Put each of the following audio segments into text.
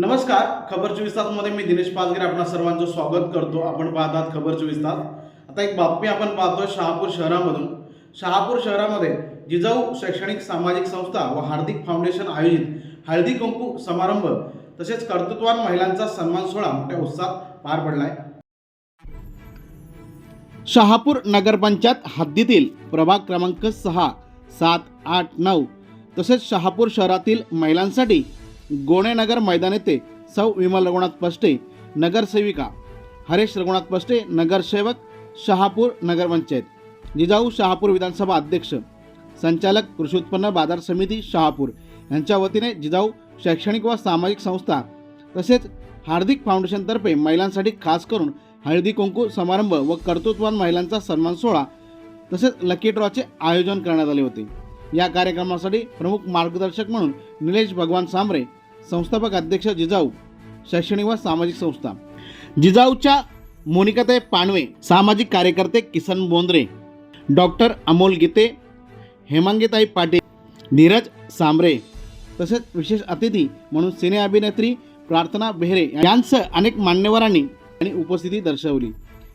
नमस्कार खबर चोवीस तासमध्ये मी दिनेश पाचगिरे आपणा सर्वांचं स्वागत करतो. आपण पाहतात खबर चोवीस तास. आता एक बातमी आपण पाहतोय शहापूर शहरामधून. शहापूर शहरामध्ये जिजाऊ शैक्षणिक सामाजिक संस्था व हार्दिक फाउंडेशन आयोजित हळदी कुंकू समारंभ तसेच कर्तृत्वान महिलांचा सन्मान सोहळा मोठ्या उत्साहात पार पडलाय. शहापूर नगरपंचायत हद्दीतील प्रभाग क्रमांक सहा सात आठ नऊ तसेच शहापूर शहरातील महिलांसाठी गोणेनगर मैदान येथे सौ विमल रघुनाथ पष्टे नगरसेविका हरेश रघुनाथ पष्टे नगरसेवक शहापूर नगरपंचायत जिजाऊ शहापूर विधानसभा अध्यक्ष. संचालक कृषी उत्पन्न बाजार समिती शहापूर. यांच्या वतीने जिजाऊ शैक्षणिक व सामाजिक संस्था तसेच हार्दिक फाउंडेशनतर्फे महिलांसाठी खास करून हळदी कुंकू समारंभ व कर्तृत्वान महिलांचा सन्मान सोहळा तसेच लकी ड्रॉचे आयोजन करण्यात आले होते. या कार्यक्रमासाठी प्रमुख मार्गदर्शक म्हणून निलेश भगवान सांबरे संस्थापक अध्यक्ष जिजाऊ शैक्षणिक व सामाजिक संस्था. जिजाऊच्या मोनिकाताई पानवे सामाजिक कार्यकर्ते किसन बोंद्रे डॉक्टर अमोल गीते हेमांगीताई पाटील नीरज सांबरे तसेच विशेष अतिथी म्हणून सिने अभिनेत्री प्रार्थना बेहरे यांसह अनेक मान्यवरांनी आणि उपस्थिती दर्शवली.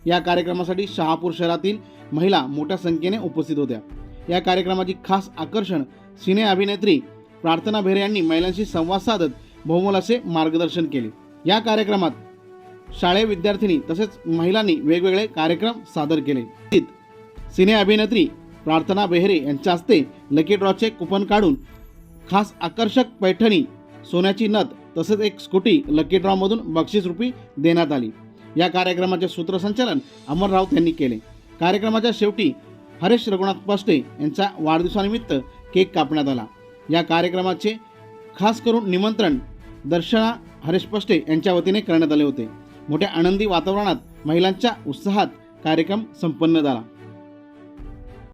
या कार्यक्रमासाठी शहापूर शहरातील महिला मोठ्या संख्येने उपस्थित होत्या. या कार्यक्रमाची खास आकर्षण सिने अभिनेत्री प्रार्थना बेहरे यांनी महिलांशी संवाद साधत बहुमोल असे मार्गदर्शन केले. या कार्यक्रमात शाळे विद्यार्थिनी तसेच महिलांनी वेगवेगळे कार्यक्रम सादर केले. सिने अभिनेत्री प्रार्थना बेहरे यांच्या हस्ते लकी ड्रॉचे कुपन काढून खास आकर्षक पैठणी सोन्याची नथ तसेच एक स्कूटी लकी ड्रॉमधून बक्षीस रुपी देण्यात आली. या कार्यक्रमाचे सूत्रसंचालन अमर राऊत यांनी केले. कार्यक्रमाच्या शेवटी हरेश रघुनाथ पष्टे यांच्या वाढदिवसानिमित्त केक कापण्यात आला. या कार्यक्रमाचे खास करून निमंत्रण दर्शना हरेश पष्टे यांच्या वतीने करण्यात आले होते. मोठ्या आनंदी वातावरणात महिलांच्या उत्साहात कार्यक्रम संपन्न झाला.